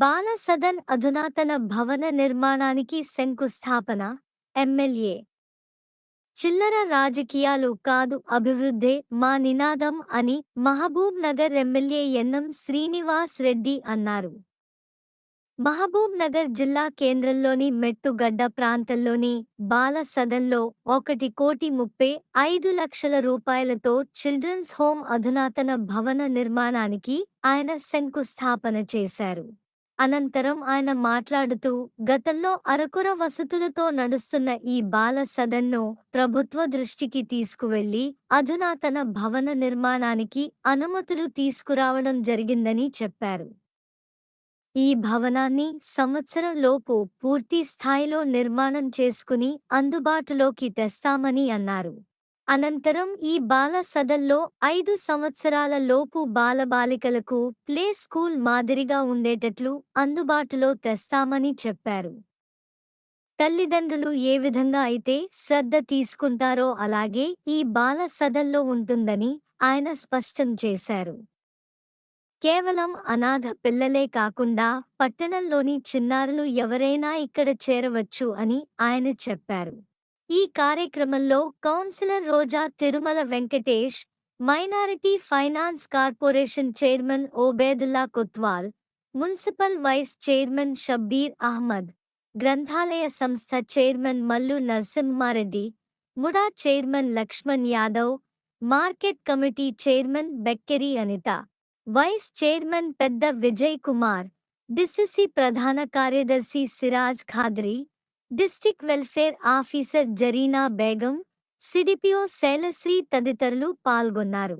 బాల సదన్ అధునాతన భవన నిర్మాణానికి శంకుస్థాపన ఎమ్మెల్యే. చిల్లర రాజకీయాలు కాదు అభివృద్ధే మా నినాదం అని మహబూబ్ నగర్ ఎమ్మెల్యే ఎన్నం శ్రీనివాస్ రెడ్డి అన్నారు. మహబూబ్ నగర్ జిల్లా కేంద్రంలోని మెట్టుగడ్డ ప్రాంతంలోని బాల సదన్లో ఒకటి కోటి ముప్పై ఐదు లక్షల రూపాయలతో చిల్డ్రన్స్ హోమ్ అధునాతన భవన నిర్మాణానికి ఆయన శంకుస్థాపన చేశారు. అనంతరం ఆయన మాట్లాడుతూ గతంలో అరకుర వసతులతో నడుస్తున్న ఈ బాల సదన్ను ప్రభుత్వ దృష్టికి తీసుకువెళ్ళి అధునాతన భవన నిర్మాణానికి అనుమతులు తీసుకురావడం జరిగిందని చెప్పారు. ఈ భవనాన్ని సంవత్సరంలోపు పూర్తి స్థాయిలో నిర్మాణం చేసుకుని అందుబాటులోకి తెస్తామని అన్నారు. అనంతరం ఈ బాల సదల్లో ఐదు సంవత్సరాల లోపు బాలబాలికలకు ప్లే స్కూల్ మాదిరిగా ఉండేటట్లు అందుబాటులో తెస్తామని చెప్పారు. తల్లిదండ్రులు ఏ విధంగా అయితే శ్రద్ధ తీసుకుంటారో అలాగే ఈ బాల సదల్లో ఉంటుందని ఆయన స్పష్టం చేశారు. కేవలం అనాథ పిల్లలే కాకుండా పట్టణంలోని చిన్నారులు ఎవరైనా ఇక్కడ చేరవచ్చు అని ఆయన చెప్పారు. ఈ కార్యక్రమంలో councillor Roja Tirumala Venkatesh minority finance corporation chairman Obedulla Kotwal municipal vice chairman Shabbir Ahmed గ్రంథాలయ సంస్థ chairman Mallu Narasimhareddy MUDA chairman Laxman Yadav market committee chairman Bekkeri Anitha vice chairman పెద్ద విజయ్ కుమార్ డిసిసి ప్రధాన కార్యదర్శి Siraj Khadri district welfare officer Zarina Begum CDPO Shailashri తదితరులు పాల్గొన్నారు.